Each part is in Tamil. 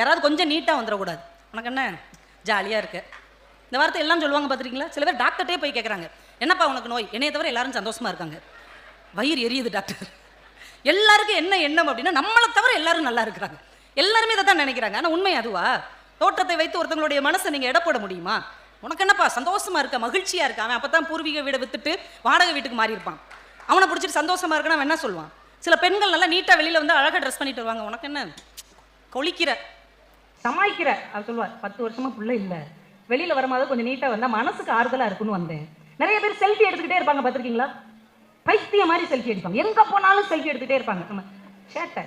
யாராவது கொஞ்சம் நீட்டாக வந்துடக்கூடாது. உனக்கு என்ன? ஜாலியாக இருக்கு. இந்த வார்த்தை எல்லாம் சொல்லுவாங்க பார்த்துருக்கீங்களா சில பேர் டாக்டர்கிட்டே போய் கேட்குறாங்க என்னப்பா உனக்கு நோய்? என்னைய தவிர எல்லாரும் சந்தோஷமாக இருக்காங்க. வயிறு எரியுது டாக்டர் எல்லாருக்கும் என்ன எண்ணம் அப்படின்னா நம்மளை தவிர எல்லாரும் நல்லா இருக்கிறாங்க. எல்லாருமே இதை தான் நினைக்கிறாங்க. ஆனால் உண்மை அதுவா? தோட்டத்தை வைத்து ஒருத்தங்களுடைய மனசை நீங்கள் எடை போட முடியுமா? உனக்கு என்னப்பா? சந்தோஷமா இருக்க மகிழ்ச்சியாக இருக்க? அவன் அப்போ தான் பூர்வீக வீடை விற்றுட்டு வாடகை வீட்டுக்கு மாறி இருப்பான் அவனை பிடிச்சிட்டு சந்தோஷமா இருக்கணும் அவன் என்ன சொல்லுவான்? சில பெண்கள் நல்லா நீட்டாக வெளியில் வந்து அழகாக ட்ரெஸ் பண்ணிட்டு வருவாங்க. உனக்கு என்ன? கொளிக்கிற. சமாளிக்கிற அவர் சொல்லுவார் பத்து வருஷமா புள்ள இல்லை. வெளியில வரும்போது கொஞ்சம் நீட்டா வந்தா மனசுக்கு ஆறுதலா இருக்குன்னு வந்தேன். நிறைய பேர் செல்ஃபி எடுத்துக்கிட்டே இருப்பாங்க பார்த்துருக்கீங்களா? பைத்தியம் மாதிரி செல்ஃபி எடுப்பாங்க. எங்க போனாலும் செல்ஃபி எடுத்துக்கிட்டே இருப்பாங்க. நம்ம சேட்டை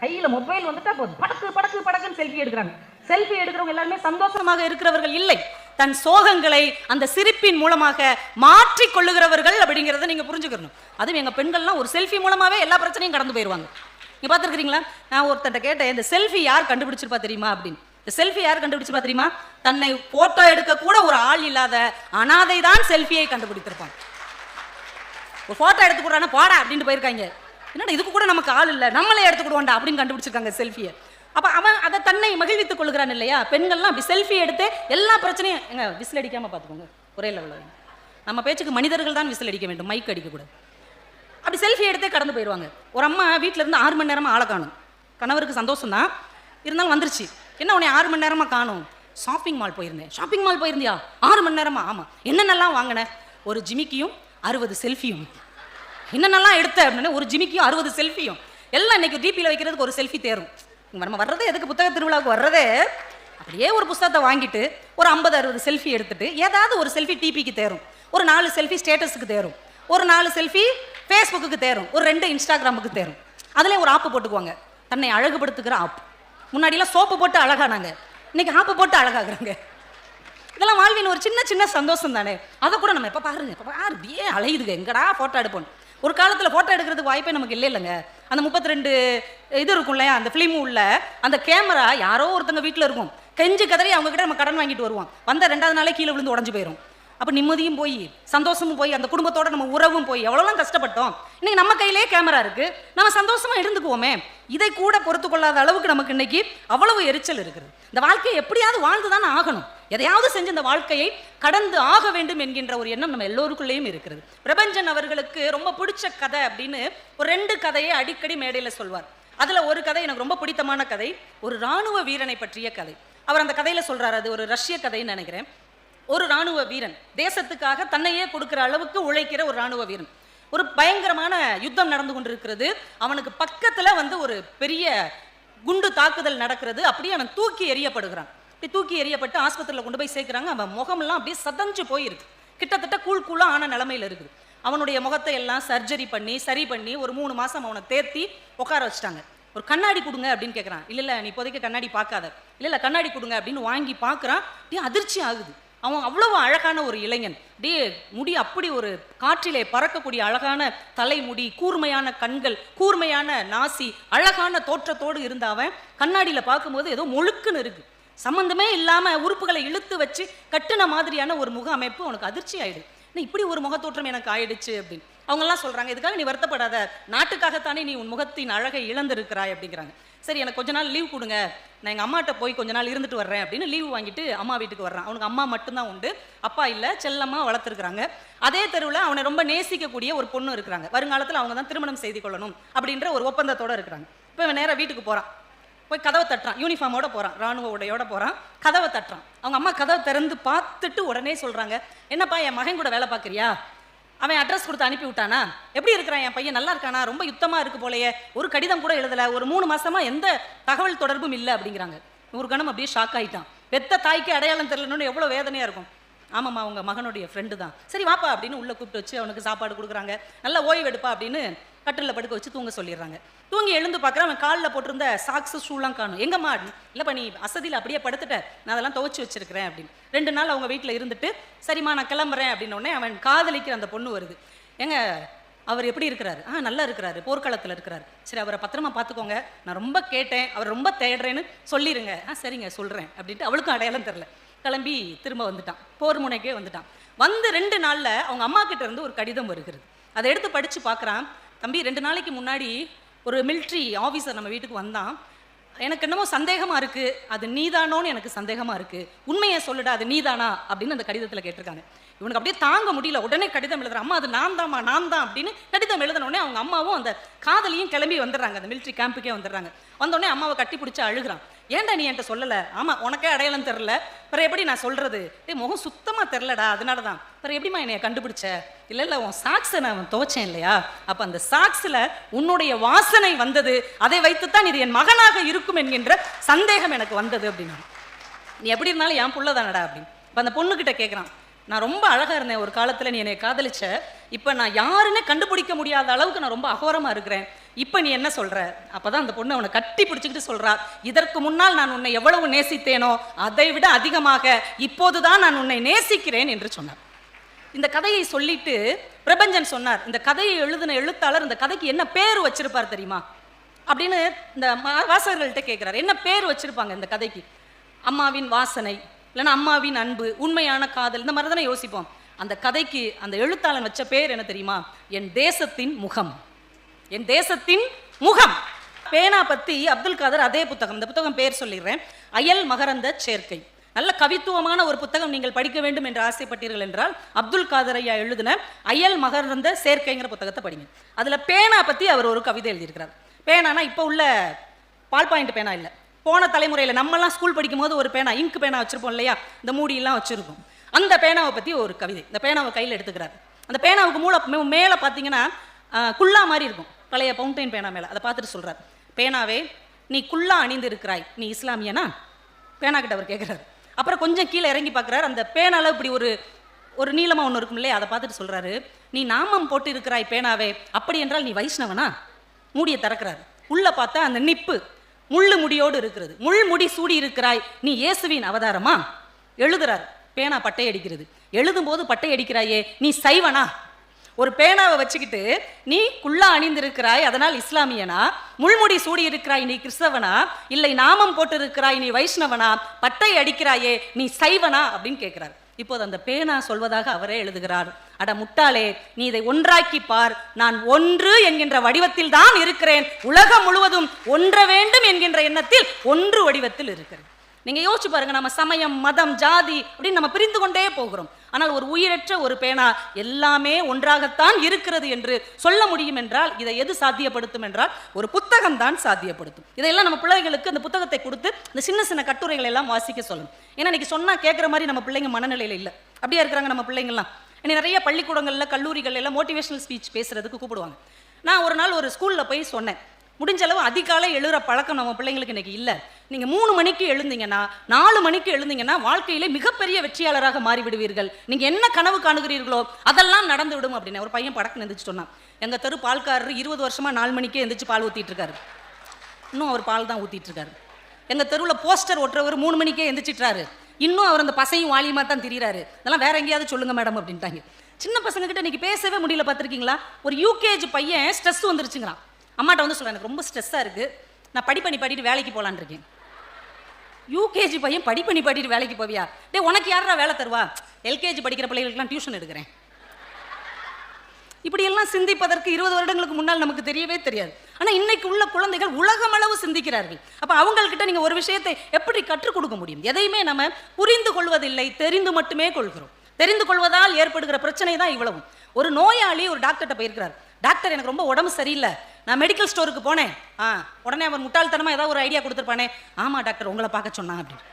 கையில மொபைல் வந்துட்டா போதும். படக்கு படக்கு படக்குன்னு செல்ஃபி எடுக்கிறாங்க. செல்ஃபி எடுக்கிறவங்க எல்லாருமே சந்தோஷமாக இருக்கிறவர்கள் இல்லை. தன் சோகங்களை அந்த சிரிப்பின் மூலமாக மாற்றிக் கொள்ளுகிறவர்கள் அப்படிங்கிறத நீங்க புரிஞ்சுக்கணும். அதுவும் எங்க பெண்கள்லாம் ஒரு செல்ஃபி மூலமாவே எல்லா பிரச்சனையும் கடந்து போயிடுவாங்க நீங்க பார்த்துருக்கீங்களா நான் ஒருத்தன்ட்ட கேட்டேன் இந்த செல்ஃபி யார் கண்டுபிடிச்சிருப்பா தெரியுமா? அப்படின்னு. இந்த செல்ஃபி யார் கண்டுபிடிச்சிருப்பா தெரியுமா? தன்னை போட்டோ எடுக்க கூட ஒரு ஆள் இல்லாத அனாதை தான் செல்ஃபியை கண்டுபிடித்திருப்பான். ஒரு ஃபோட்டோ எடுத்துக்கூடானா போடா அப்படின்ட்டு போயிருக்காங்க. என்னடா இதுக்கு கூட நமக்கு ஆள் இல்லை. நம்மளே எடுத்துக்கிடுவோண்டா அப்படின்னு கண்டுபிடிச்சிருக்காங்க செல்ஃபியை அப்போ அவன் அதை தன்னை மகிழ்வித்துக் கொள்கிறான் இல்லையா? பெண்கள்லாம் அப்படி செல்ஃபி எடுத்து எல்லா பிரச்சனையும் எங்க விசில் அடிக்காமல் பார்த்துக்கோங்க ஒரே லெவலில் நம்ம பேச்சுக்கு மனிதர்கள் தான் விசில் அடிக்க வேண்டும் மைக் அடிக்கக்கூடாது. அப்படி செல்ஃபி எடுத்தே கடந்து போயிடுவாங்க ஒரு அம்மா வீட்டில் இருந்து ஆறு மணி நேரமாக ஆளை காணும். கணவருக்கு சந்தோஷம் தான் இருந்தாலும் வந்துருச்சு. என்ன உன்னை ஆறு மணி நேரமாக காணும்? ஷாப்பிங் மால் போயிருந்தேன். ஷாப்பிங் மால் போயிருந்தியா? ஆறு மணி நேரமா? ஆமாம் என்னென்னலாம் வாங்கினேன் ஒரு ஜிமிக்கியும் அறுபது செல்ஃபியும் என்னென்னலாம் எடுத்த அப்படின்னா ஒரு ஜிமிக்கியும் அறுபது செல்ஃபியும் எல்லாம் இன்னைக்கு டிபியில் வைக்கிறதுக்கு ஒரு செல்ஃபி தேரும். இங்க நம்ம வர்றதே எதுக்கு புத்தக திருவிழாவுக்கு வர்றதே? அப்படியே ஒரு புத்தகத்தை வாங்கிட்டு ஒரு ஐம்பது அறுபது செல்ஃபி எடுத்துட்டு ஏதாவது ஒரு செல்ஃபி டிபிக்கு தேரும். ஒரு நாலு செல்ஃபி ஸ்டேட்டஸுக்கு தேரும். ஒரு நாலு செல்ஃபி ஃபேஸ்புக்கு தேரும். ஒரு ரெண்டு இன்ஸ்டாகிராமுக்கு தேரும். அதில் ஒரு ஆப்பு போட்டுக்குவாங்க. தன்னை அழகுபடுத்துக்கிற ஆப் முன்னாடிலாம் சோப்பு போட்டு அழகானாங்க. இன்னைக்கு ஆப்பு போட்டு அழகாகிறாங்க. இதெல்லாம் வாழ்வின் ஒரு சின்ன சின்ன சந்தோஷம் தானே. அதை கூட நம்ம எப்போ பாருங்க. இப்போ பாரு ஏன் அலையுதுங்க. எங்கடா ஃபோட்டோ எடுப்போம் ஒரு காலத்தில் ஃபோட்டோ எடுக்கிறதுக்கு வாய்ப்பே நமக்கு இல்லை இல்லைங்க. அந்த முப்பத்தி ரெண்டு இது இருக்கும் இல்லையா? அந்த ஃபிலிம் உள்ள அந்த கேமரா யாரோ ஒருத்தங்க வீட்டில் இருக்கும். கெஞ்சு கதறி அவங்க கிட்ட நம்ம கடன் வாங்கிட்டு வருவோம். வந்த ரெண்டாவது நாளே கீழே விழுந்து உடஞ்சு போயிடும் அப்போ நிம்மதியும் போய் சந்தோஷமும் போய் அந்த குடும்பத்தோட நம்ம உறவும் போய் எவ்வளோலாம் கஷ்டப்பட்டோம். இன்னைக்கு நம்ம கையிலே கேமரா இருக்கு. நம்ம சந்தோஷமா இருந்துக்குவோமே. இதை கூட பொறுத்து கொள்ளாத அளவுக்கு நமக்கு இன்னைக்கு அவ்வளவு எரிச்சல் இருக்குது. இந்த வாழ்க்கையை எப்படியாவது வாழ்ந்து தானே ஆகணும். எதையாவது செஞ்சு இந்த வாழ்க்கையை கடந்து ஆக வேண்டும் என்கின்ற ஒரு எண்ணம் நம்ம எல்லோருக்குள்ளேயும் இருக்கிறது பிரபஞ்சன் அவர்களுக்கு ரொம்ப பிடிச்ச கதை அப்படின்னு ஒரு ரெண்டு கதையை அடிக்கடி மேடையில சொல்வார். அதுல ஒரு கதை எனக்கு ரொம்ப பிடித்தமான கதை ஒரு ராணுவ வீரனை பற்றிய கதை. அவர் அந்த கதையில சொல்றாரு அது ஒரு ரஷ்ய கதைன்னு நினைக்கிறேன். ஒரு ராணுவ வீரன். தேசத்துக்காக தன்னையே கொடுக்கிற அளவுக்கு உழைக்கிற ஒரு ராணுவ வீரன். ஒரு பயங்கரமான யுத்தம் நடந்து கொண்டிருக்கிறது. அவனுக்கு பக்கத்தில் வந்து ஒரு பெரிய குண்டு தாக்குதல் நடக்கிறது. அப்படியே அவன் தூக்கி எறியப்படுகிறான். இப்படி தூக்கி எறியப்பட்டு ஆஸ்பத்திரியில் கொண்டு போய் சேர்க்குறாங்க. அவன் முகமெல்லாம் அப்படியே சதஞ்சு போயிருக்கு. கிட்டத்தட்ட கூழ் கூழாக ஆன நிலமையில இருக்குது. அவனுடைய முகத்தை எல்லாம் சர்ஜரி பண்ணி சரி பண்ணி ஒரு மூணு மாதம் அவனை தேர்த்தி உட்கார வச்சுட்டாங்க. ஒரு கண்ணாடி கொடுங்க அப்படின்னு கேட்குறான் இல்லை இல்லை நீ இப்போதைக்கு கண்ணாடி பார்க்காத. இல்லை இல்லை கண்ணாடி கொடுங்க அப்படின்னு வாங்கி பார்க்குறான். அப்படியே அதிர்ச்சி ஆகுது. அவன் அவ்வளவு அழகான ஒரு இளைஞன். அப்படியே முடி அப்படி ஒரு காற்றிலே பறக்கக்கூடிய அழகான தலைமுடி கூர்மையான கண்கள் கூர்மையான நாசி அழகான தோற்றத்தோடு இருந்த அவன் கண்ணாடியில் பார்க்கும்போது ஏதோ முழுக்குன்னு இருக்கு. சம்மந்தமே இல்லாமல் உறுப்புகளை இழுத்து வச்சு கட்டுன மாதிரியான ஒரு முக அமைப்பு உனக்கு அதிர்ச்சி ஆயிடுது இப்படி ஒரு முகத்தோற்றம் எனக்கு ஆயிடுச்சு அப்படின்னு. அவங்கெல்லாம் சொல்கிறாங்க இதுக்காக நீ வருத்தப்படாத. நாட்டுக்காகத்தானே நீ உன் முகத்தின் அழகை இழந்திருக்கிறாய் அப்படிங்கிறாங்க. சரி எனக்கு கொஞ்ச நாள் லீவ் கொடுங்க. நான் எங்கள் அம்மாட்ட போய் கொஞ்ச நாள் இருந்துட்டு வர்றேன் அப்படின்னு லீவ் வாங்கிட்டு அம்மா வீட்டுக்கு வர்றான் அவனுக்கு அம்மா மட்டும்தான் உண்டு. அப்பா இல்லை செல்லம்மா வளர்த்துருக்குறாங்க. அதே தெருவில் அவனை ரொம்ப நேசிக்கக்கூடிய ஒரு பொண்ணு இருக்கிறாங்க. வருங்காலத்தில் அவங்க தான் திருமணம் செய்து கொள்ளணும் அப்படின்ற ஒரு ஒப்பந்தத்தோடு இருக்கிறாங்க. இப்போ இவன் நேராக வீட்டுக்கு போகிறான் போய் கதவை தட்டுறான். யூனிஃபார்மோட போகிறான் ராணுவ உடையோட போகிறான் கதவை தட்டுறான். அவங்க அம்மா கதவை திறந்து பார்த்துட்டு உடனே சொல்கிறாங்க என்னப்பா என் மகன் கூட வேலை பார்க்குறியா? அவன் அட்ரஸ் கொடுத்து அனுப்பி விட்டானா எப்படி இருக்கிறான்? என் பையன் நல்லா இருக்கானா? ரொம்ப யுத்தமாக இருக்கு போலயே. ஒரு கடிதம் கூட எழுதலை. ஒரு மூணு மாசமா எந்த தகவல் தொடர்பும் இல்லை அப்படிங்கிறாங்க. ஒரு கணம் அப்படியே ஷாக் ஆகிட்டான் பெத்த தாய்க்கு அடையாளம் தெரியலன்னு எவ்வளோ வேதனையாக இருக்கும். ஆமாம்மா அவங்க மகனுடைய ஃப்ரெண்டு தான். சரி வாப்பா அப்படின்னு உள்ளே கூப்பிட்டு வச்சு அவனுக்கு சாப்பாடு கொடுக்குறாங்க. நல்லா ஓய்வு எடுப்பா அப்படின்னு கட்டிலில் படுக்க வச்சு தூங்க சொல்லிடுறாங்க. தூங்கி எழுந்து பார்க்குறேன் அவன் காலில் போட்டிருந்த சாக்ஸு ஷூலாம் காணும். எங்கம்மா இல்லைப்பா நீ அசதியில் அப்படியே படுத்துட்ட. நான் அதெல்லாம் துவச்சி வச்சிருக்கிறேன் அப்படின்னு. ரெண்டு நாள் அவங்க வீட்டில் இருந்துட்டு சரிம்மா நான் கிளம்புறேன் அப்படின்ன உடனே அவன் காதலிக்கிற அந்த பொண்ணு வருது. ஏங்க அவர் எப்படி இருக்கிறாரு? ஆ நல்லா இருக்கிறாரு. போர்க்களத்தில் இருக்கிறாரு. சரி அவரை பத்திரமா பார்த்துக்கோங்க. நான் ரொம்ப கேட்டேன். அவர் ரொம்ப தேடுறேன்னு சொல்லிடுங்க ஆ சரிங்க சொல்கிறேன் அப்படின்ட்டு அவளுக்கும் அடையாளம் தெரில கிளம்பி திரும்ப வந்துட்டான். போர் முனைக்கே வந்துட்டான். வந்து ரெண்டு நாளில் அவங்க அம்மா கிட்ட இருந்து ஒரு கடிதம் வருகிறது. அதை எடுத்து படித்து பார்க்குறான். தம்பி ரெண்டு நாளைக்கு முன்னாடி ஒரு மிலிட்ரி ஆஃபீஸர் நம்ம வீட்டுக்கு வந்தான். எனக்கு என்னமோ சந்தேகமாக இருக்குது அது நீதானோன்னு எனக்கு சந்தேகமாக இருக்குது உண்மையை சொல்லுடா அது நீதானா? அப்படின்னு அந்த கடிதத்தில் கேட்டிருக்காங்க. இவனுக்கு அப்படியே தாங்க முடியல. உடனே கடிதம் எழுதுற அம்மா அது நான் தாம்மா நான் தான் அப்படின்னு கடிதம் எழுதினோடனே அவங்க அம்மாவும் அந்த காதலியும் கிளம்பி வந்துடுறாங்க. அந்த மிலிட்ரி கேம்புக்கே வந்துடுறாங்க. வந்தோடனே அம்மாவை கட்டி பிடிச்சி அழுகிறான். ஏன்டா நீ என்கிட்ட சொல்லலை? ஆமாம் உனக்கே அடையாளம் தெரில பிறகு எப்படி நான் சொல்கிறது டேய் முகம் சுத்தமாக தெரிலடா அதனால தான் பிறகு எப்படிம்மா என்னை கண்டுபிடிச்ச? இல்லை இல்லை உன் சாக்ஸை நான் துவைச்சேன் இல்லையா? அப்போ அந்த சாக்ஸில் உன்னுடைய வாசனை வந்தது. அதை வைத்துத்தான் இது என் மகனாக இருக்கும் என்கின்ற சந்தேகம் எனக்கு வந்தது அப்படின்னா நீ எப்படி இருந்தாலும் என் புள்ள தானடா அப்படின்னு. இப்போ அந்த பொண்ணுக்கிட்ட கேட்குறான் நான் ரொம்ப அழகாக இருந்தேன். ஒரு காலத்தில் நீ என்னை காதலிச்ச. இப்போ நான் யாருன்னு கண்டுபிடிக்க முடியாத அளவுக்கு நான் ரொம்ப அகோரமாக இருக்கிறேன். இப்போ நீ என்ன சொல்கிற அப்போ தான் அந்த பொண்ணு அவனை கட்டி பிடிச்சிக்கிட்டு சொல்கிறார் இதற்கு முன்னால் நான் உன்னை எவ்வளவு நேசித்தேனோ அதை விட அதிகமாக இப்போது தான் நான் உன்னை நேசிக்கிறேன் என்று சொன்னார். இந்த கதையை சொல்லிட்டு பிரபஞ்சன் சொன்னார் இந்த கதையை எழுதின எழுத்தாளர் இந்த கதைக்கு என்ன பேர் வச்சிருப்பார் தெரியுமா? அப்படின்னு இந்த வாசகர்கள்ட்ட கேட்குறாரு என்ன பேர் வச்சிருப்பாங்க இந்த கதைக்கு? அம்மாவின் வாசனை இல்லைன்னா அம்மாவின் அன்பு உண்மையான காதல் இந்த மாதிரி தானே யோசிப்போம். அந்த கதைக்கு அந்த எழுத்தாளன் வச்ச பேர் என்ன தெரியுமா? என் தேசத்தின் முகம். என் தேசத்தின் முகம். பேனா பத்தி அப்துல் காதர் அதே புத்தகம். இந்த புத்தகம் பேர் சொல்லிடுறேன். அயல் மகரந்த சேர்க்கை. நல்ல கவித்துவமான ஒரு புத்தகம் நீங்கள் படிக்க வேண்டும் என்று ஆசைப்பட்டீர்கள் என்றால் அப்துல் காதர் ஐயா எழுதின அயல் மகரந்த சேர்க்கைங்கிற புத்தகத்தை படிங்க. அதுல பேனா பத்தி அவர் ஒரு கவிதை எழுதியிருக்கிறார். பேனானா இப்போ உள்ள பால் பாயிண்ட் பேனா இல்லை. போன தலைமுறையில் நம்மலாம் ஸ்கூல் படிக்கும் போது ஒரு பேனா இங்கு பேனா வச்சிருப்போம் இல்லையா? இந்த மூடியெல்லாம் வச்சிருப்போம். அந்த பேனாவை பத்தி ஒரு கவிதை. இந்த பேனாவை கையில் எடுத்துக்கிறார். அந்த பேனாவுக்கு மூல மேலே பார்த்தீங்கன்னா குல்லா மாதிரி இருக்கும். பழைய பவுண்டைன் பேனா மேலே. அதை பார்த்துட்டு சொல்கிறார் பேனாவே நீ குள்ளா அணிந்து இருக்கிறாய் நீ இஸ்லாமியனா? பேனா கிட்ட அவர் கேட்குறாரு அப்புறம் கொஞ்சம் கீழே இறங்கி பார்க்குறாரு. அந்த பேனால இப்படி ஒரு ஒரு நீளமாக ஒன்று இருக்கும் இல்லையா? அதை பார்த்துட்டு சொல்கிறாரு நீ நாமம் போட்டு இருக்கிறாய் பேனாவே. அப்படி என்றால் நீ வைஷ்ணவனா? மூடியை திறக்கிறாரு. உள்ளே பார்த்தா அந்த நிப்பு முள்ளு முடியோடு இருக்கிறது. முள் முடி சூடி இருக்கிறாய். நீ இயேசுவின் அவதாரமா? எழுதுறார். பேனா பட்டை அடிக்கிறது எழுதும்போது பட்டை அடிக்கிறாயே நீ சைவனா? ஒரு பேனாவை வச்சுக்கிட்டு நீ குள்ளா அணிந்திருக்கிறாய் அதனால் இஸ்லாமியனா? முள்முடி சூடி இருக்கிறாய் நீ கிறிஸ்தவனா? இல்லை நாமம் போட்டு இருக்கிறாய் நீ வைஷ்ணவனா? பட்டை அடிக்கிறாயே நீ சைவனா? அப்படின்னு கேட்கிறார். இப்போது அந்த பேனா சொல்வதாக அவரே எழுதுகிறார். அட முட்டாளே நீ இதை ஒன்றாக்கி பார். நான் ஒன்று என்கின்ற வடிவத்தில் தான் இருக்கிறேன். உலகம் முழுவதும் ஒன்ற வேண்டும் என்கின்ற எண்ணத்தில் ஒன்று வடிவத்தில் இருக்கிறேன். நீங்க யோசிச்சு பாருங்க நம்ம சமயம் மதம் ஜாதி அப்படின்னு நம்ம பிரிந்து கொண்டே போகிறோம். ஆனால் ஒரு உயிரற்ற ஒரு பேனா எல்லாமே ஒன்றாகத்தான் இருக்கிறது என்று சொல்ல முடியும் என்றால் இதை எது சாத்தியப்படுத்தும் என்றால் ஒரு புத்தகம் தான் சாத்தியப்படுத்தும். இதையெல்லாம் நம்ம பிள்ளைகளுக்கு அந்த புத்தகத்தை கொடுத்து இந்த சின்ன சின்ன கட்டுரைகளை எல்லாம் வாசிக்க சொல்லணும் ஏன்னா இன்னைக்கு சொன்னா கேட்குற மாதிரி நம்ம பிள்ளைங்க மனநிலையில இல்லை. அப்படியே இருக்கிறாங்க நம்ம பிள்ளைங்கள்லாம். இன்னைக்கு நிறைய பள்ளிக்கூடங்களில் கல்லூரிகள் எல்லாம் மோட்டிவேஷனல் ஸ்பீச் பேசுறதுக்கு கூப்பிடுவாங்க. நான் ஒரு நாள் ஒரு ஸ்கூல்ல போய் சொன்னேன். முடிஞ்ச அளவு அதிகாலை எழுற பழக்கம் நம்ம பிள்ளைங்களுக்கு இன்னைக்கு இல்லை. நீங்கள் மூணு மணிக்கு எழுந்தீங்கன்னா நாலு மணிக்கு எழுந்தீங்கன்னா வாழ்க்கையிலே மிகப்பெரிய வெற்றியாளராக மாறிவிடுவீர்கள். நீங்கள் என்ன கனவு காணுகிறீர்களோ அதெல்லாம் நடந்து விடும் அப்படின்னு ஒரு பையன் படக்கு எந்திரிச்சு சொன்னான். எங்கள் தெரு பால்காரர் இருபது வருஷமாக நாலு மணிக்கே எந்திரிச்சு பால் ஊற்றிட்டு இருக்காரு. இன்னும் அவர் பால் தான் ஊற்றிட்டு இருக்காரு. எங்கள் தெருவில் போஸ்டர் ஒட்டுறவர் மூணு மணிக்கே எந்திரிச்சிட்டாரு இன்னும் அவர் அந்த பசையும் வாலியமா தான் திரியிறாரு. இதெல்லாம் வேற எங்கேயாவது சொல்லுங்க மேடம் அப்படின்ட்டாங்க. சின்ன பசங்க கிட்ட இன்னைக்கு பேசவே முடியல பார்த்துருக்கீங்களா? ஒரு யூகேஜி பையன் ஸ்ட்ரெஸ் வந்துருச்சுங்கிறான். அம்மாட்ட வந்து சொல்கிறேன் எனக்கு ரொம்ப ஸ்ட்ரெஸ்ஸாக இருக்குது நான் படி பண்ணி படிட்டு வேலைக்கு போகலான் இருக்கேன். யூகேஜி பையன் படி பண்ணி படிட்டு வேலைக்கு போவியா? டே உனக்கு யாரா வேலை தருவா? எல்கேஜி படிக்கிற பிள்ளைகளுக்குலாம் டியூஷன் எடுக்கிறேன். இப்படியெல்லாம் சிந்திப்பதற்கு இருபது வருடங்களுக்கு முன்னால் நமக்கு தெரியவே தெரியாது. ஆனால் இன்னைக்கு உள்ள குழந்தைகள் உலகமளவு சிந்திக்கிறார்கள். அப்போ அவங்கள்கிட்ட நீங்கள் ஒரு விஷயத்தை எப்படி கற்றுக் கொடுக்க முடியும்? எதையுமே நம்ம புரிந்து கொள்வதில்லை தெரிந்து மட்டுமே கொள்கிறோம். தெரிந்து கொள்வதால் ஏற்படுகிற பிரச்சனை தான் இவ்வளவும். ஒரு நோயாளி ஒரு டாக்டர்கிட்ட போயிருக்கிறார். டாக்டர் எனக்கு ரொம்ப உடம்பு சரியில்லை. நான் மெடிக்கல் ஸ்டோருக்கு போனேன். ஆ உடனே அவர் முட்டாள்தனமாக ஏதாவது ஒரு ஐடியா கொடுத்துருப்பானே. ஆமாம் டாக்டர் உங்களை பார்க்க சொன்னான் அப்படின்னு.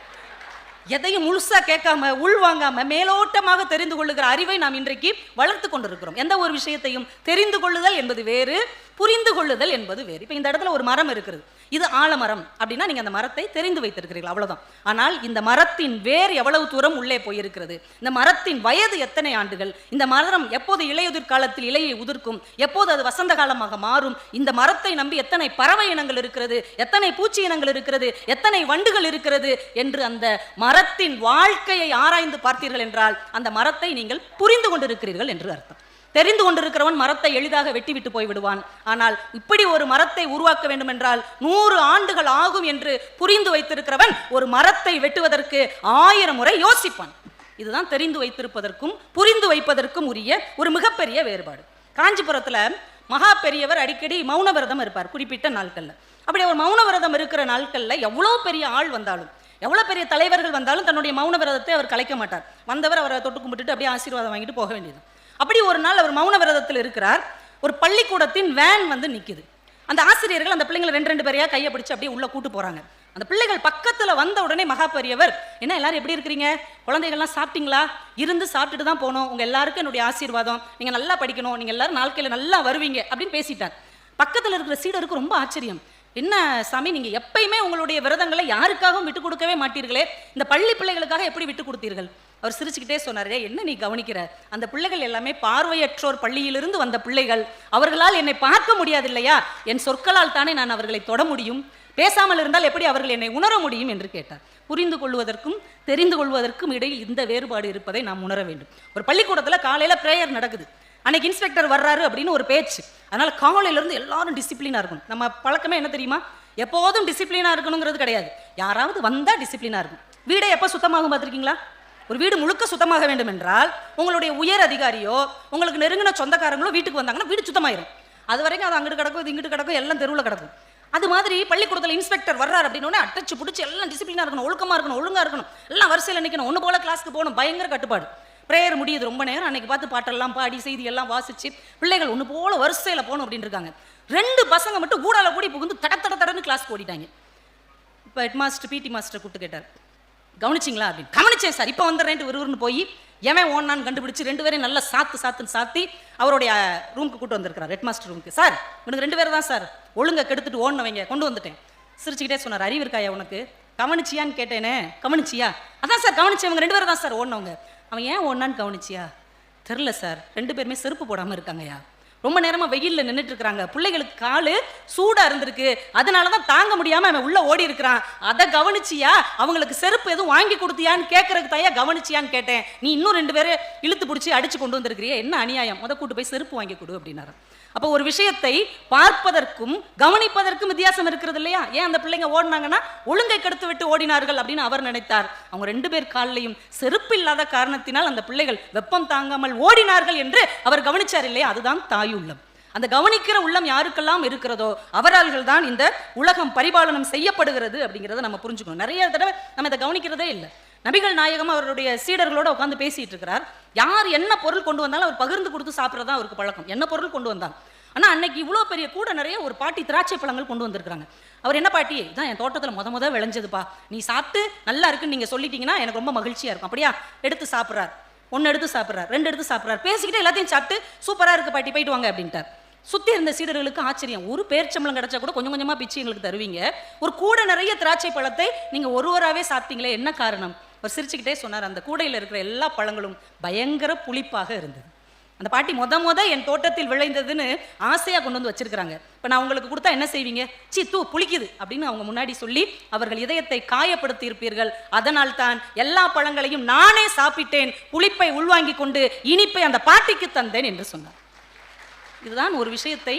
எதையும் முழுசாக கேட்காம உள்வாங்காம மேலோட்டமாக தெரிந்து கொள்ளுகிற அறிவை நாம் இன்றைக்கு வளர்த்து கொண்டிருக்கிறோம். எந்த ஒரு விஷயத்தையும் தெரிந்து கொள்ளுதல் என்பது வேறு புரிந்து கொள்ளுதல் என்பது வேறு. இப்போ இந்த இடத்துல ஒரு மரம் இருக்கிறது. இது ஆலமரம் அப்படின்னா நீங்க அந்த மரத்தை தெரிந்து வைத்திருக்கிறீர்கள் அவ்வளவுதான். ஆனால் இந்த மரத்தின் வேர் எவ்வளவு தூரம் உள்ளே போயிருக்கிறது? இந்த மரத்தின் வயது எத்தனை ஆண்டுகள்? இந்த மரம் எப்போது இலையுதிர் காலத்தில் இலையை உதிர்க்கும்? எப்போது அது வசந்த காலமாக மாறும்? இந்த மரத்தை நம்பி எத்தனை பறவை இனங்கள் இருக்கிறது? எத்தனை பூச்சி இனங்கள் இருக்கிறது? எத்தனை வண்டுகள் இருக்கிறது? என்று அந்த மரத்தின் வாழ்க்கையை ஆராய்ந்து பார்த்தீர்கள் என்றால் அந்த மரத்தை நீங்கள் புரிந்து கொண்டிருக்கிறீர்கள் என்று அர்த்தம். தெரிந்து கொண்டிருக்கிறவன் மரத்தை எளிதாக வெட்டிவிட்டு போய் விடுவான் ஆனால் இப்படி ஒரு மரத்தை உருவாக்க வேண்டும் என்றால் நூறு ஆண்டுகள் ஆகும் என்று புரிந்து வைத்திருக்கிறவன் ஒரு மரத்தை வெட்டுவதற்கு ஆயிரம் முறை யோசிப்பான். இதுதான் தெரிந்து வைத்திருப்பதற்கும் புரிந்து வைப்பதற்கும் உரிய ஒரு மிகப்பெரிய வேறுபாடு. காஞ்சிபுரத்துல மகா பெரியவர் அடிக்கடி மௌன விரதம் இருப்பார் குறிப்பிட்ட நாட்கள்ல. அப்படி அவர் மௌன விரதம் இருக்கிற நாட்கள்ல எவ்வளோ பெரிய ஆள் வந்தாலும் எவ்வளோ பெரிய தலைவர்கள் வந்தாலும் தன்னுடைய மௌன விரதத்தை அவர் கலைக்க மாட்டார். வந்தவர் அவரை தொட்டு கும்பிட்டுட்டு அப்படியே ஆசீர்வாதம் வாங்கிட்டு போக வேண்டியது அப்படி ஒரு நாள் அவர் மௌன விரதத்தில் இருக்கிறார். ஒரு பள்ளிக்கூடத்தின் வேன் வந்து நிற்குது அந்த ஆசிரியர்கள் அந்த பிள்ளைங்களை ரெண்டு ரெண்டு பேரையா கையை பிடிச்சி அப்படியே உள்ள கூட்டு போகிறாங்க அந்த பிள்ளைகள் பக்கத்தில் வந்த உடனே மகா பெரியவர் என்ன எல்லாரும் எப்படி இருக்கிறீங்க? குழந்தைகள்லாம் சாப்பிட்டீங்களா? இருந்து சாப்பிட்டுட்டு தான் போகணும். உங்கள் எல்லாருக்கும் என்னுடைய ஆசீர்வாதம். நீங்கள் நல்லா படிக்கணும். நீங்கள் எல்லாரும் நாட்களில் நல்லா வருவீங்க. அப்படின்னு பேசிட்டார். பக்கத்தில் இருக்கிற சீடருக்கு ரொம்ப ஆச்சரியம். என்ன சாமி நீங்கள் எப்பயுமே உங்களுடைய விரதங்களை யாருக்காகவும் விட்டு கொடுக்கவே மாட்டீர்களே? இந்த பள்ளி பிள்ளைகளுக்காக எப்படி விட்டு கொடுத்தீர்கள்? அவர் சிரிச்சுக்கிட்டே சொன்னாரே என்ன நீ கவனிக்கிற? அந்த பிள்ளைகள் எல்லாமே பார்வையற்றோர் பள்ளியிலிருந்து வந்த பிள்ளைகள். அவர்களால் என்னை பார்க்க முடியாது இல்லையா என் சொற்களால் தானே நான் அவர்களை தொட முடியும். பேசாமல் இருந்தால் எப்படி அவர்கள் என்னை உணர முடியும்? என்று கேட்டார். புரிந்து கொள்வதற்கும் தெரிந்து கொள்வதற்கும் இடையில் இந்த வேறுபாடு இருப்பதை நாம் உணர வேண்டும். ஒரு பள்ளிக்கூடத்தில் காலையில் பிரேயர் நடக்குது. அன்னைக்கு இன்ஸ்பெக்டர் வர்றாரு அப்படின்னு ஒரு பேச்சு. அதனால் காலையில இருந்து எல்லாரும் டிசிப்ளினாக இருக்கும் நம்ம பழக்கமே என்ன தெரியுமா? எப்போதும் டிசிப்ளினாக இருக்கணுங்கிறது கிடையாது. யாராவது வந்தால் டிசிப்ளினாக இருக்கும் வீடை எப்போ சுத்தமாகும் பார்த்திருக்கீங்களா? ஒரு வீடு முழுக்க சுத்தமாக வேண்டும் என்றால் உங்களுடைய உயர் அதிகாரியோ உங்களுக்கு நெருங்கின சொந்தக்காரங்களோ வீட்டுக்கு வந்தாங்கன்னா வீடு சுத்தமாயிரும். அது வரைக்கும் அது அங்கிட்டு கிடக்கும் இது இங்கிட்டு கிடக்கும் எல்லாம் தெருவில் கிடக்கும். அது மாதிரி பள்ளிக்கூடத்தில் இன்ஸ்பெக்டர் வர்றாரு அப்படின்னு அட்டச்சு பிடிச்சி எல்லாம் டிசிப்ளினாக இருக்கணும் ஒழுக்கமாக இருக்கணும் ஒழுங்காக இருக்கணும். எல்லாம் வரிசையில் நிற்கணும் ஒன்று போல கிளாஸ்க்கு போகணும். பயங்கர கட்டுப்பாடு. பிரேயர் முடியுது ரொம்ப நேரம். அன்னைக்கு பார்த்து பாட்டெல்லாம் பாடி செய்தி எல்லாம் வாசித்து பிள்ளைகள் ஒன்று போல வரிசையில் போகணும் அப்படின்னு இருக்காங்க ரெண்டு பசங்க மட்டும் ஊடால கூடி புகுந்து தட தட தடன்னு கிளாஸ் ஓடிட்டாங்க. இப்போ ஹெட் மாஸ்டர் பிடி மாஸ்டர் கூப்பிட்டு கேட்டார். கவனிச்சிங்களா அப்படின்னு. கவனிச்சேன் சார். இப்போ வந்துடுறேன்ட்டு விறுவிறுன்னு போய் எவன் ஓடனான்னு கண்டுபிடிச்சி ரெண்டு பேரையும் நல்லா சாத்து சாத்துன்னு சாத்தி அவருடைய ரூமுக்கு கூட்டு வந்திருக்கிறார் ஹெட் மாஸ்டர் ரூமுக்கு சார் இவனுக்கு ரெண்டு பேர் தான் சார். ஒழுங்கை கெடுத்துட்டு ஓடினவங்க. கொண்டு வந்துட்டேன். சிரிச்சுக்கிட்டே சொன்னார் அறிவு இருக்காயா உனக்கு? கவனிச்சியான்னு கேட்டேனே. கவனிச்சியா? அதான் சார் கவனிச்சவங்க ரெண்டு பேரும் தான் சார் ஓடினவங்க. அவன் ஏன் ஓடினான்னு கவனிச்சியா? தெரில சார். ரெண்டு பேருமே செருப்பு போடாமல் இருக்காங்கய்யா. ரொம்ப நேரமா வெயில்ல நின்னுட்டு இருக்கிறாங்க பிள்ளைகளுக்கு காலு சூடா இருந்திருக்கு. அதனால தான் தாங்க முடியாம அவன் உள்ள ஓடி இருக்கிறான் அதை கவனிச்சியா? அவங்களுக்கு செருப்பு எதுவும் வாங்கி கொடுத்தியான்னு கேட்கறதுக்கு தாயா கவனிச்சியான்னு கேட்டேன். நீ இன்னும் ரெண்டு பேரும் இழுத்து பிடிச்சி அடிச்சு கொண்டு வந்திருக்கிறியா? என்ன அநியாயம்? முத கூட்டு போய் செருப்பு வாங்கி கொடு அப்படின்னாரு. அப்போ ஒரு விஷயத்தை பார்ப்பதற்கும் கவனிப்பதற்கும் வித்தியாசம் இருக்கிறது இல்லையா? ஏன் அந்த பிள்ளைங்க ஓடினாங்கன்னா ஒழுங்கை கெடுத்து விட்டு ஓடினார்கள் அப்படின்னு அவர் நினைத்தார். அவங்க ரெண்டு பேர் காலிலையும் செருப்பு இல்லாத காரணத்தினால் அந்த பிள்ளைகள் வெப்பம் தாங்காமல் ஓடினார்கள் என்று அவர் கவனிச்சார் இல்லையா? அதுதான் உள்ளம் அந்த கவனிக்கிற உள்ளம் யாருக்கெல்லாம் இருக்கிறதோ அவரால்கள் தான் இந்த உலகம் பரிபாலனம் செய்யப்படுகிறது அப்படிங்கிறத நம்ம புரிஞ்சுக்கணும். நிறைய தடவை நம்ம இதை கவனிக்கிறதே இல்லை. நபிகள் நாயகம் அவருடைய சீடர்களோட உட்காந்து பேசிட்டு இருக்கிறார். யார் என்ன பொருள் கொண்டு வந்தாலும் அவர் பகிர்ந்து கொடுத்து சாப்பிட்றதா அவருக்கு பழக்கம். என்ன பொருள் கொண்டு வந்தாங்க ஆனா அன்னைக்கு இவ்வளோ பெரிய கூட நிறைய ஒரு பாட்டி திராட்சை பழங்கள் கொண்டு வந்திருக்காங்க அவர் என்ன பாட்டி? இதான் என் தோட்டத்தில் முத முத விளைஞ்சதுப்பா. நீ சாப்பிட்டு நல்லா இருக்குன்னு நீங்க சொல்லிட்டீங்கன்னா எனக்கு ரொம்ப மகிழ்ச்சியா இருக்கும். அப்படியா? எடுத்து சாப்பிட்றார். ஒன்று எடுத்து சாப்பிட்றாரு ரெண்டு எடுத்து சாப்பிட்றாரு. பேசிக்கிட்டு எல்லாத்தையும் சாப்பிட்டு சூப்பராக இருக்குது பாட்டி போயிட்டு வாங்க அப்படின்ட்டார். சுற்றி இருந்த சீடர்களுக்கு ஆச்சரியம். ஒரு பேர்ச்சம்பளம் கிடைச்சா கூட கொஞ்சம் கொஞ்சமாக பிச்சு எங்களுக்கு தருவீங்க. ஒரு கூட நிறைய திராட்சை பழத்தை நீங்கள் ஒருவராகவே சாப்பிட்டீங்களே என்ன காரணம்? அவர் சிரிச்சுக்கிட்டே சொன்னார். அந்த கூடையில் இருக்கிற எல்லா பழங்களும் பயங்கர புளிப்பாக இருந்தது. அந்த பாட்டி மொத மொத என் தோட்டத்தில் விளைந்ததுன்னு ஆசையா கொண்டு வந்து வச்சிருக்கிறாங்க. இப்போ நான் உங்களுக்கு கொடுத்தா என்ன செய்வீங்க? சி தூ புளிக்குது அப்படின்னு அவங்க முன்னாடி சொல்லி அவர்கள் இதயத்தை காயப்படுத்தி இருப்பீர்கள் அதனால் தான் எல்லா பழங்களையும் நானே சாப்பிட்டேன். புளிப்பை உள்வாங்கி கொண்டு இனிப்பை அந்த பாட்டிக்கு தந்தேன் என்று சொன்னார். இதுதான் ஒரு விஷயத்தை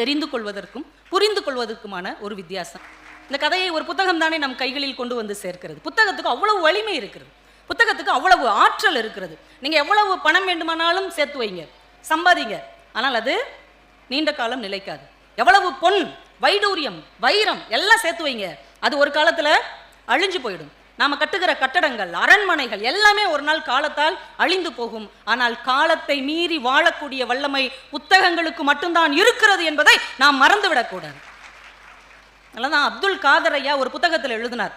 தெரிந்து கொள்வதற்கும் புரிந்து கொள்வதற்குமான ஒரு வித்தியாசம். இந்த கதையை ஒரு புத்தகம் தானே நம் கைகளில் கொண்டு வந்து சேர்க்கிறது. புத்தகத்துக்கு அவ்வளவு வலிமை இருக்கிறது. புத்தகத்துக்கு அவ்வளவு ஆற்றல் இருக்கிறது. நீங்கள் எவ்வளவு பணம் வேண்டுமானாலும் சேர்த்து வைங்க. சம்பாதிங்க. ஆனால் அது நீண்ட காலம் நிலைக்காது. எவ்வளவு பொன் வைடூரியம் வைரம் எல்லாம் சேர்த்து வைங்க. அது ஒரு காலத்தில் அழிஞ்சு போயிடும். நாம் கட்டுகிற கட்டடங்கள் அரண்மனைகள் எல்லாமே ஒரு நாள் காலத்தால் அழிந்து போகும். ஆனால் காலத்தை மீறி வாழக்கூடிய வல்லமை புத்தகங்களுக்கு மட்டும்தான் இருக்கிறது என்பதை நாம் மறந்துவிடக்கூடாது. அதனாலதான் அப்துல் காதர் ஐயா ஒரு புத்தகத்தில் எழுதினார்.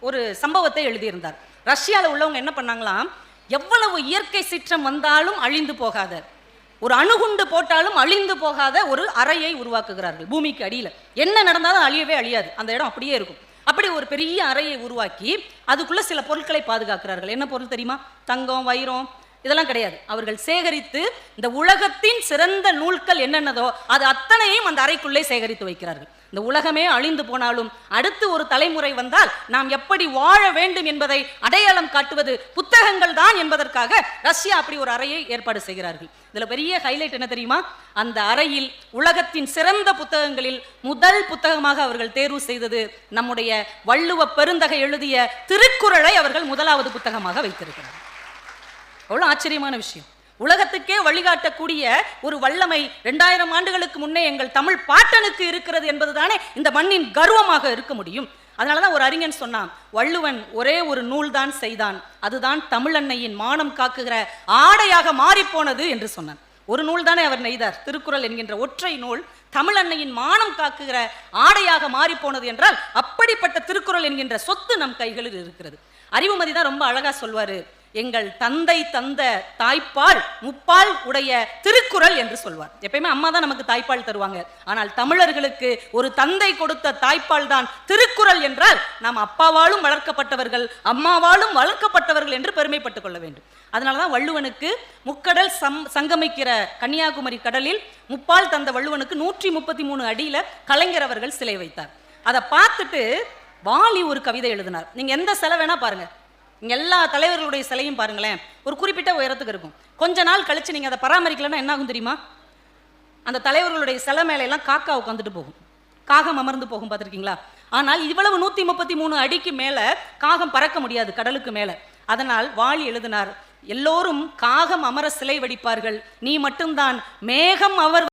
ஒரு சம்பவத்தை எழுதியிருந்தார். ரஷ்யாவில் உள்ளவங்க என்ன பண்ணாங்களாம்? எவ்வளவு இயற்கை சீற்றம் வந்தாலும் அழிந்து போகாத ஒரு அணுகுண்டு போட்டாலும் அழிந்து போகாத ஒரு அறையை உருவாக்குகிறார்கள் பூமிக்கு அடியில். என்ன நடந்தாலும் அழியவே அழியாது. அந்த இடம் அப்படியே இருக்கும். அப்படி ஒரு பெரிய அறையை உருவாக்கி அதுக்குள்ள சில பொருட்களை பாதுகாக்கிறார்கள். என்ன பொருள் தெரியுமா? தங்கம் வைரம் இதெல்லாம் கிடையாது. அவர்கள் சேகரித்து இந்த உலகத்தின் சிறந்த நூல்கள் என்னென்னதோ அது அத்தனையும் அந்த அறைக்குள்ளே சேகரித்து வைக்கிறார்கள். இந்த உலகமே அழிந்து போனாலும் அடுத்து ஒரு தலைமுறை வந்தால் நாம் எப்படி வாழ வேண்டும் என்பதை அடையாளம் காட்டுவது புத்தகங்கள் தான் என்பதற்காக ரஷ்யா அப்படி ஒரு அறையை ஏற்பாடு செய்கிறார்கள். இதுல பெரிய ஹைலைட் என்ன தெரியுமா? அந்த அறையில் உலகத்தின் சிறந்த புத்தகங்களில் முதல் புத்தகமாக அவர்கள் தேர்வு செய்தது நம்முடைய வள்ளுவ பெருந்தகை எழுதிய திருக்குறளை அவர்கள் முதலாவது புத்தகமாக வைத்திருக்கிறார் அவ்வளோ ஆச்சரியமான விஷயம். உலகத்துக்கே வழிகாட்டக்கூடிய ஒரு வல்லமை ரெண்டாயிரம் ஆண்டுகளுக்கு முன்னே எங்கள் தமிழ் பாட்டனுக்கு இருக்கிறது என்பதுதானே இந்த மண்ணின் கர்வமாக இருக்க முடியும். அதனாலதான் ஒரு அறிஞன் சொன்னான் வள்ளுவன் ஒரே ஒரு நூல் தான் செய்தான் அதுதான் தமிழன்னையின் மானம் காக்குகிற ஆடையாக மாறிப்போனது என்று சொன்னான். ஒரு நூல் தானே அவர் நெய்தார் திருக்குறள் என்கின்ற ஒற்றை நூல் தமிழன்னையின் மானம் காக்குகிற ஆடையாக மாறிப்போனது என்றால் அப்படிப்பட்ட திருக்குறள் என்கின்ற சொத்து நம் கைகளில் இருக்கிறது. அறிவுமதி தான் ரொம்ப அழகா சொல்வாரு. எங்கள் தந்தை தந்த தாய்ப்பால் முப்பால் உடைய திருக்குறள் என்று சொல்வார். எப்பயுமே அம்மா தான் நமக்கு தாய்ப்பால் தருவாங்க. ஆனால் தமிழர்களுக்கு ஒரு தந்தை கொடுத்த தாய்ப்பால் தான் திருக்குறள் என்றால் நாம் அப்பாவாலும் வளர்க்கப்பட்டவர்கள் அம்மாவாலும் வளர்க்கப்பட்டவர்கள் என்று பெருமைப்பட்டுக் கொள்ள வேண்டும். அதனால தான் வள்ளுவனுக்கு முக்கடல் சம் சங்கமிக்கிற கன்னியாகுமரி கடலில் முப்பால் தந்த வள்ளுவனுக்கு நூற்றி முப்பத்தி மூணு அடியில் கலைஞர் அவர்கள் சிலை வைத்தார். அதை பார்த்துட்டு வாலி ஒரு கவிதை எழுதினார். நீங்கள் எந்த சிலை வேணால் பாருங்க. இங்கே எல்லா தலைவர்களுடைய சிலையும் பாருங்களேன். ஒரு குறிப்பிட்ட உயரத்துக்கு இருக்கும். கொஞ்ச நாள் கழித்து நீங்கள் அதை பராமரிக்கலைன்னா என்ன ஆகும் தெரியுமா? அந்த தலைவர்களுடைய சிலை மேலையெல்லாம் காக்கா உட்காந்துட்டு போகும். காகம் அமர்ந்து போகும் பார்த்துருக்கீங்களா? ஆனால் இவ்வளவு நூற்றி முப்பத்தி மூணு அடிக்கு மேலே காகம் பறக்க முடியாது கடலுக்கு மேலே. அதனால் வாலி எழுதினார் எல்லோரும் காகம் அமர சிலை வடிப்பார்கள். நீ மட்டும்தான் மேகம் அவர்